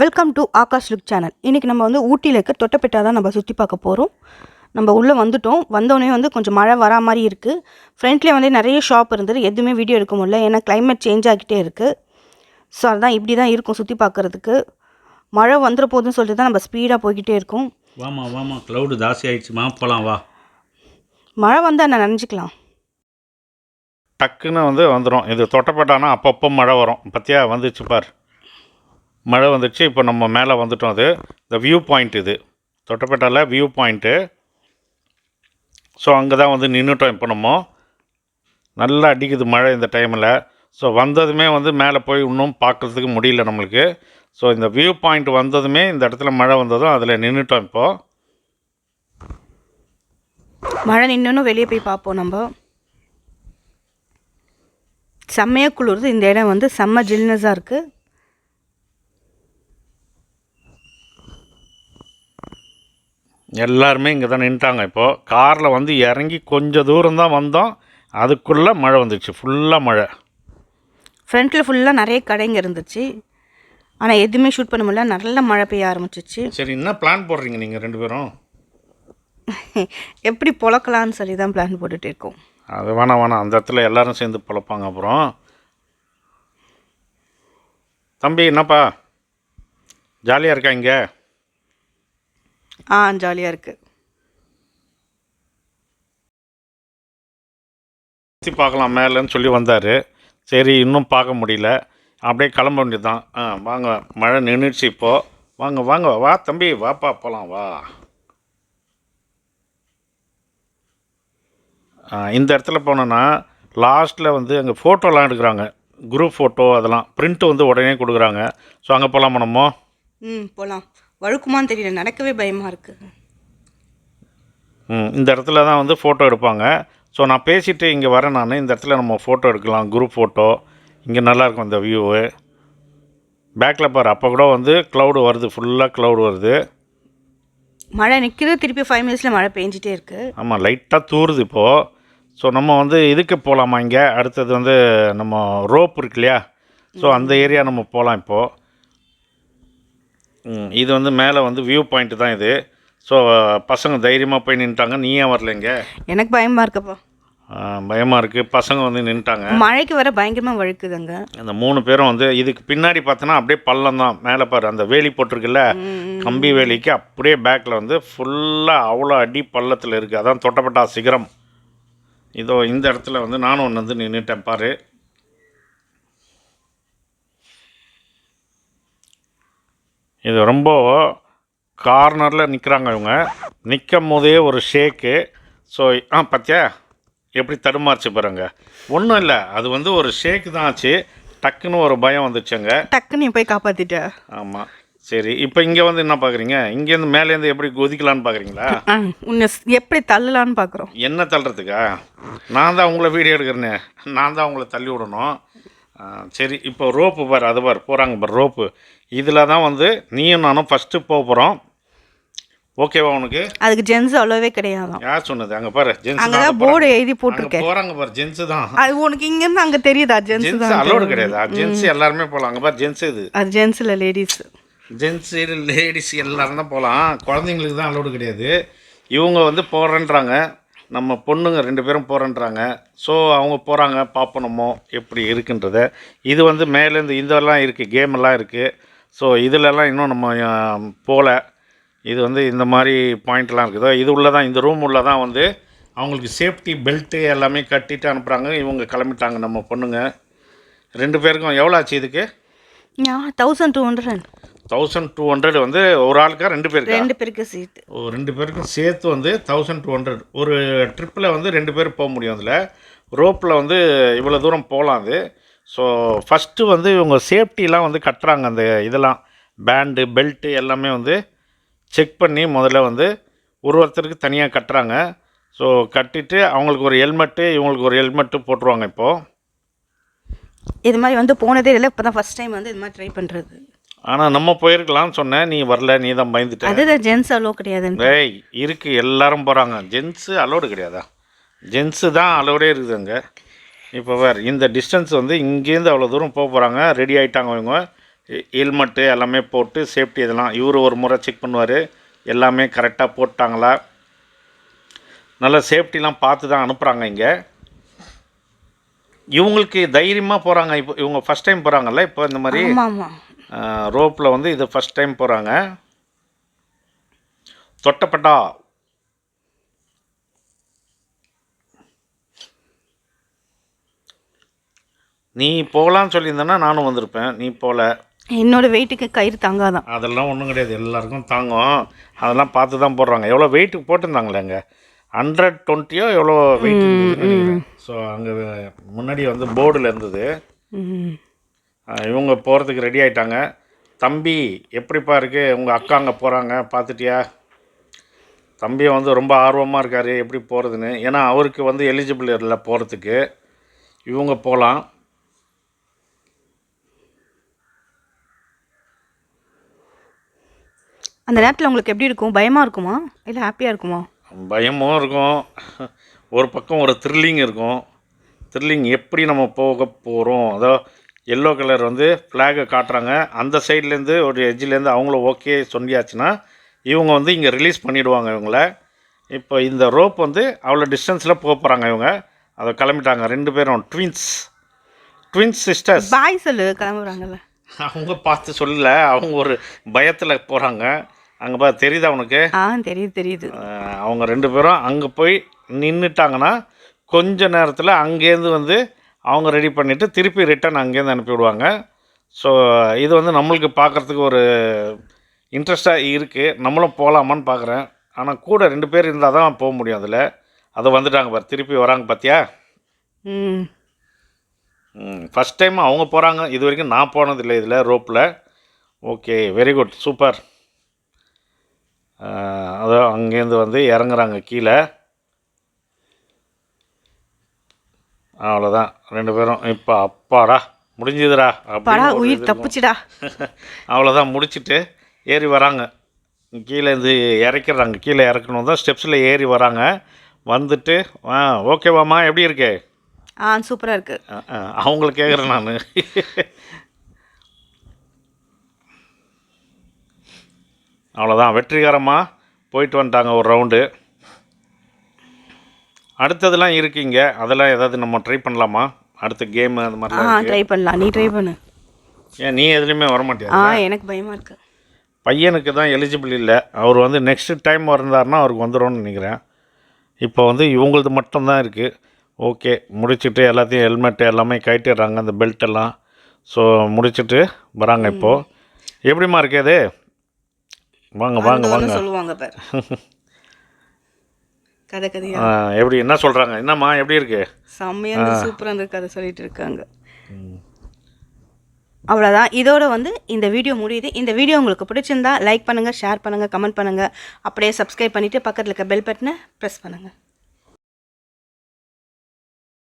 Welcome to Akash look channel இன்றைக்கி நம்ம வந்து ஊட்டியில் இருக்க தொட்டபெட்டா தான் நம்ம சுற்றி பார்க்க போகிறோம் நம்ம உள்ளே வந்துட்டோம். வந்தோடனே வந்து கொஞ்சம் மழை வரா மாதிரி இருக்குது ஃப்ரண்ட்லேயே வந்து நிறைய ஷாப் இருந்தது. எதுவுமே வீடியோ எடுக்க முடியல. ஏன்னா climate சேஞ்ச் ஆகிட்டே இருக்குது ஸோ அதுதான் இப்படி தான் இருக்கும் சுற்றி பார்க்குறதுக்கு. மழை வந்துட போகுதுன்னு சொல்லிட்டு தான் நம்ம ஸ்பீடாக போய்கிட்டே இருக்கோம். வாமா வாமா க்ளவுடு ஜாஸ்தி ஆயிடுச்சுமா போகலாம் வா. மழை வந்தால் நான் நினச்சிக்கலாம்? டக்குன்னு வந்து வந்துடும் இது தொட்டப்பட்டானா அப்பப்போ மழை வரும். பத்தியா வந்துச்சு பார். மழை வந்துடுச்சு இப்போ நம்ம மேலே வந்துட்டோம் அது. இந்த வியூ பாயிண்ட் இது. தொட்டப்பட்டால வியூ பாயிண்ட்டு ஸோ அங்கே தான் வந்து நின்றுட்டோம் இப்போ நம்ம. நல்லா அடிக்குது மழை இந்த டைமில் ஸோ வந்ததுமே வந்து மேலே போய் இன்னும் பார்க்குறதுக்கு முடியல நம்மளுக்கு. ஸோ இந்த வியூ பாயிண்ட் வந்ததுமே இந்த இடத்துல மழை வந்ததும் அதில் நின்றுட்டோம் இப்போது மழை நின்றுன்னு வெளியே போய் பார்ப்போம் நம்ம. செம்மையாக குளிருது. இந்த இடம் வந்து செம்ம ஜில்னஸாக இருக்குது எல்லாருமே இங்கே தான் நின்ட்டாங்க இப்போது காரில் வந்து இறங்கி கொஞ்சம் தூரம் தான் வந்தோம். அதுக்குள்ளே மழை வந்துச்சு. ஃபுல்லாக மழை. ஃப்ரண்ட்டில் ஃபுல்லாக நிறைய கடைங்க இருந்துச்சு. ஆனால் எதுவுமே ஷூட் பண்ண முடியல. நல்ல மழை பெய்ய ஆரம்பிச்சிச்சு. சரி என்ன பிளான் போடுறீங்க நீங்கள் ரெண்டு பேரும்? எப்படி பொழக்கலான்னு சொல்லி தான் பிளான் போட்டுட்டு இருக்கோம். அது வேணாம் வேணாம். அந்த இடத்துல எல்லாரும் சேர்ந்து பொழப்பாங்க அப்புறம். தம்பி என்னப்பா? ஜாலியாக இருக்கா இங்கே? ஆ ஜாலியாக இருக்குது சுற்றி பார்க்கலாம் மேலேன்னு சொல்லி வந்தார். சரி இன்னும் பார்க்க முடியல. அப்படியே கிளம்ப வேண்டியது தான் ஆ வாங்க மழை நின்றுச்சு இப்போது வாங்க வாங்க வா தம்பி வாப்பா போகலாம் வா. இந்த இடத்துல போனோன்னா லாஸ்ட்டில் வந்து அங்கே ஃபோட்டோலாம் எடுக்கிறாங்க. குரூப் ஃபோட்டோ அதெல்லாம். பிரிண்ட் வந்து உடனே கொடுக்குறாங்க. ஸோ அங்கே போகலாமா நம்ம? ம் போகலாம் வழுக்குமான்னு தெரியல நடக்கவே பயமாக இருக்குது ம் இந்த இடத்துல தான் வந்து ஃபோட்டோ எடுப்பாங்க. ஸோ நான் பேசிவிட்டு இங்கே வரேன் நான். இந்த இடத்துல நம்ம ஃபோட்டோ எடுக்கலாம் குரூப் ஃபோட்டோ இங்கே நல்லாயிருக்கும் இந்த வியூவு பேக்கில் பாரு அப்போ கூட வந்து க்ளவுடு வருது ஃபுல்லாக க்ளவுடு வருது. மழை நிற்கிது திருப்பி ஃபைவ் மினிட்ஸில் மழை பெஞ்சிட்டே இருக்குது ஆமாம் லைட்டாக தூறுது இப்போது ஸோ நம்ம வந்து இதுக்கு போகலாமா இங்கே? அடுத்தது வந்து நம்ம ரோப் இருக்கு இல்லையா? ஸோ அந்த ஏரியா நம்ம போகலாம் இப்போது இது வந்து மேலே வந்து வியூ பாயிண்ட் தான் இது. ஸோ பசங்க தைரியமாக போய் நின்ட்டாங்க நீ ஏன் வரல இங்கே? எனக்கு பயமாக இருக்குப்பா. பயமாக இருக்குது பசங்க வந்து நின்ட்டாங்க மழைக்கு வர பயங்கரமாக வழுக்குதுங்க. அந்த மூணு பேரும் வந்து இதுக்கு பின்னாடி பார்த்தோன்னா அப்படியே பள்ளம் தான். மேலே பாரு அந்த வேலி போட்டிருக்குல்ல? கம்பி வேலிக்கு அப்படியே பேக்கில் வந்து ஃபுல்லாக அவ்வளோ அடி பள்ளத்தில் இருக்குது அதான் தொட்டப்பட்டா சிகரம். இதோ இந்த இடத்துல வந்து நானும் ஒன்று வந்து நின்றுட்டேன் பாரு. இது ரொம்ப கார்னரில் நிற்கிறாங்க இவங்க. நிற்கும் போதே ஒரு ஷேக்கு ஸோ ஆ பார்த்தியா எப்படி தடுமாறுச்சு பாருங்க. ஒன்றும் இல்லை. அது வந்து ஒரு ஷேக்கு தான் ஆச்சு. டக்குன்னு ஒரு பயம் வந்துச்சுங்க. டக்குன்னு போய் காப்பாற்றிட்ட ஆமாம் சரி இப்போ இங்கே வந்து என்ன பார்க்குறீங்க இங்கேருந்து மேலேருந்து எப்படி குதிக்கலான்னு பார்க்குறீங்களா உன்னை எப்படி தள்ளலான்னு பார்க்குறோம் என்ன தள்ளுறதுக்கா? நான் தான் உங்களை வீடியோ எடுக்கிறேனே. நான் தான் உங்களை தள்ளி விடணும். சரி இப்போ ரோப்பு பாரு அது பாரு போகிறாங்க பாரு ரோப்பு. இதில் தான் வந்து நீயும் நானும் ஃபஸ்ட்டு போக போகிறோம் ஓகேவா உனக்கு? அதுக்கு ஜென்ஸ் அவ்வளோவே கிடையாதாம். யார் சொன்னது? அங்கே பாரு ஜென்ஸ் அங்கே தான் போர்டு எழுதி போட்டிருக்கேன். போகிறாங்க பாரு ஜென்ஸு தான். அது உனக்கு இங்கேருந்து அங்கே தெரியுதா? ஜென்ஸ் ஜென்ஸ் தான். அலோடு கிடையாதா. ஜென்ஸ் எல்லாருமே போகலாம் அங்கே பாரு ஜென்ஸ் இது. அது ஜென்ஸ் இல்லை லேடிஸ் ஜென்ஸ் லேடிஸ் எல்லாரும் தான் போகலாம் குழந்தைங்களுக்கு தான் அலோடு கிடையாது. இவங்க வந்து போகிறேன்றாங்க நம்ம பொண்ணுங்க ரெண்டு பேரும் போகிறேன்றாங்க ஸோ அவங்க போகிறாங்க பார்ப்பணுமோ எப்படி இருக்குன்றத. இது வந்து மேலேருந்து இதெல்லாம் இருக்குது கேம் எல்லாம் இருக்குது ஸோ இதிலெல்லாம் இன்னும் நம்ம போகல இது வந்து இந்த மாதிரி பாயிண்ட்லாம் இருக்குதோ. இது உள்ளே தான் இந்த ரூம் உள்ளே தான் வந்து அவங்களுக்கு சேஃப்டி பெல்ட்டு எல்லாமே கட்டிட்டு அனுப்புகிறாங்க இவங்க கிளம்பிட்டாங்க நம்ம பொண்ணுங்க. ரெண்டு பேருக்கும் எவ்வளோ ஆச்சு இதுக்கு? Thousand two hundred thousand two hundred வந்து ஒரு ஆளுக்கா ரெண்டு பேருக்கா? ரெண்டு பேருக்கு சீட்டு ஓ ரெண்டு பேருக்கும் சேர்த்து வந்து தௌசண்ட் டூ ஹண்ட்ரட் ஒரு ட்ரிப்பில் வந்து ரெண்டு பேர் போக முடியும் அதில். ரோப்பில் வந்து இவ்வளோ தூரம் போகலாம் அது. ஸோ ஃபஸ்ட்டு வந்து இவங்க சேஃப்டிலாம் வந்து கட்டுறாங்க அந்த இதெல்லாம். பேண்டு பெல்ட்டு எல்லாமே வந்து செக் பண்ணி முதல்ல வந்து ஒரு ஒருத்தருக்கு தனியாக கட்டுறாங்க. ஸோ கட்டிட்டு அவங்களுக்கு ஒரு ஹெல்மெட்டு இவங்களுக்கு ஒரு ஹெல்மெட்டு போட்டுருவாங்க இப்போது இது மாதிரி வந்து போனதே இல்லை இப்போ தான் ஃபஸ்ட் டைம் வந்து இது மாதிரி ட்ரை பண்ணுறது ஆனால் நம்ம போயிருக்கலாம்னு சொன்னேன் நீ வரல நீ தான் பயந்துட்ட. அதுதான் ஜென்ஸ் அவ்வளோ கிடையாதுன்னு டேய் இருக்கு எல்லாரும் போகிறாங்க ஜென்ஸு அலோடு கிடையாதா? ஜென்ஸு தான் அலோடே இருக்குது அங்கே இப்போ வேறு இந்த டிஸ்டன்ஸ் வந்து இங்கேருந்து அவ்வளோ தூரம் போக போகிறாங்க ரெடி ஆகிட்டாங்க இவங்க. ஹெல்மெட்டு எல்லாமே போட்டு சேஃப்டி இதெல்லாம் இவர் ஒரு முறை செக் பண்ணுவார். எல்லாமே கரெக்டாக போட்டாங்களா? நல்ல சேஃப்டிலாம் பார்த்து தான் அனுப்புகிறாங்க இங்கே. இவங்களுக்கு தைரியமாக போகிறாங்க இப்போ இவங்க ஃபஸ்ட் டைம் போகிறாங்கல்ல இப்போ இந்த மாதிரி ரோப்பில் வந்து இது ஃபஸ்ட் டைம் போகிறாங்க தொட்டப்பட்டா. நீ போகலான்னு சொல்லியிருந்தேன்னா நானும் வந்திருப்பேன். நீ போகல என்னோட வெயிட்டுக்கு கயிறு தாங்காதான். அதெல்லாம் ஒன்றும் கிடையாது. எல்லாருக்கும் தாங்கும். அதெல்லாம் பார்த்து தான் போடுறாங்க. எவ்வளோ வெயிட்டுக்கு போட்டிருந்தாங்களே அங்கே? ஹண்ட்ரட் டுவெண்ட்டியோ எவ்வளோ வெயிட் ஸோ அங்கே முன்னாடி வந்து போர்டில் இருந்தது. இவங்க போகிறதுக்கு ரெடி ஆயிட்டாங்க. தம்பி எப்படிப்பா இருக்கு? உங்கள் அக்கா அங்கே போகிறாங்க பார்த்துட்டியா தம்பி வந்து ரொம்ப ஆர்வமாக இருக்கார் எப்படி போகிறதுன்னு ஏன்னா அவருக்கு வந்து எலிஜிபிள் இல்லை போகிறதுக்கு இவங்க போகலாம் அந்த நேரத்தில் உங்களுக்கு எப்படி இருக்கும்? பயமாக இருக்குமா? இல்லை ஹாப்பியாக இருக்குமா? பயமும் இருக்கும். ஒரு பக்கம் ஒரு த்ரில்லிங் இருக்கும். த்ரில்லிங் எப்படி நம்ம போக போகிறோம் அதோ எல்லோ கலர் வந்து ஃப்ளாகை காட்டுறாங்க. அந்த சைட்லேருந்து ஒரு எட்ஜிலேருந்து அவங்கள ஓகே சொல்லியாச்சுன்னா இவங்க வந்து இங்கே ரிலீஸ் பண்ணிவிடுவாங்க இவங்கள. இப்போ இந்த ரோப் வந்து அவ்வளோ டிஸ்டன்ஸில் போக போகிறாங்க இவங்க. அதை கிளம்பிட்டாங்க. ரெண்டு பேரும் ட்வின்ஸ் ட்வின்ஸ் சிஸ்டர்ஸ் பாய் சொல்லு கிளம்புறாங்கல்ல. அவங்க பார்த்து சொல்லல. அவங்க ஒரு பயத்தில் போகிறாங்க அங்கே பா தெரியுதா உனக்கு? ஆ தெரியுது தெரியுது. அவங்க ரெண்டு பேரும் அங்கே போய் நின்றுட்டாங்கன்னா கொஞ்ச நேரத்தில் அங்கேருந்து வந்து அவங்க ரெடி பண்ணிவிட்டு திருப்பி ரிட்டன் அங்கேருந்து அனுப்பி விடுவாங்க ஸோ இது வந்து நம்மளுக்கு பார்க்குறதுக்கு ஒரு இன்ட்ரெஸ்டாக இருக்குது நம்மளும் போகலாமான்னு பார்க்குறேன். ஆனால் கூட ரெண்டு பேர் இருந்தால் தான் போக முடியும் அதில். அதை வந்துட்டாங்க பாரு திருப்பி வராங்க பார்த்தியா ம். ஃபஸ்ட் டைம் அவங்க போகிறாங்க இது வரைக்கும் நான் போனதில்லை இதில் ரோப்பில் ஓகே வெரி குட் சூப்பர் அதோ அங்கேருந்து வந்து இறங்குறாங்க கீழே. அவ்வளோதான் ரெண்டு பேரும் இப்போ அப்பாடா முடிஞ்சுதுடா படா உயிர். தப்புச்சுடா. அவ்வளோதான் முடிச்சிட்டு ஏறி வராங்க. கீழே இருந்து இறக்கிடுறாங்க. கீழே இறக்கணும் தான் ஸ்டெப்ஸில் ஏறி வராங்க. வந்துட்டு ஆ ஓகேவாம்மா எப்படி இருக்கு? ஆ சூப்பராக ஆ, அவங்கள கேட்குறேன் நான். அவ்வளோதான் வெற்றிகரமாக போயிட்டு வந்துட்டாங்க ஒரு ரவுண்டு அடுத்ததெல்லாம் இருக்கீங்க. அதெல்லாம் ஏதாவது நம்ம ட்ரை பண்ணலாமா? அடுத்த கேமு அந்த ஆ இருக்கு. ட்ரை பண்ணலாம். நீ ட்ரை பண்ணு. ஏன் நீ எதுலேயுமே வர மாட்டியா ஆ எனக்கு பயமாக இருக்கு. பையனுக்கு தான் எலிஜிபிள் இல்லை. அவர் வந்து நெக்ஸ்ட் டைம் இருந்தாருன்னா அவருக்கு வந்துடும்னு நினைக்கிறேன். இப்போ வந்து இவங்களது மட்டும்தான் இருக்குது ஓகே முடிச்சுட்டு எல்லாத்தையும் ஹெல்மெட் எல்லாமே கட்டிடுறாங்க அந்த பெல்ட் எல்லாம். ஸோ முடிச்சுட்டு வராங்க இப்போது எப்படிம்மா இருக்கு அது? வாங்க வாங்க வாங்க. சொல்லுவாங்க பாரு. கதை கதையா? எப்படி என்ன சொல்கிறாங்க என்னம்மா எப்படி இருக்கு? செம்மையா இருந்து சூப்பராக இருந்து கதை சொல்லிட்டு இருக்காங்க. அவ்வளோதான் இதோட வந்து இந்த வீடியோ முடியுது. இந்த வீடியோ உங்களுக்கு பிடிச்சிருந்தா லைக் பண்ணுங்கள் ஷேர் பண்ணுங்கள் கமெண்ட் பண்ணுங்கள் அப்படியே சப்ஸ்கிரைப் பண்ணிவிட்டு பக்கத்தில் இருக்க பெல் பட்டனை ப்ரெஸ் பண்ணுங்கள்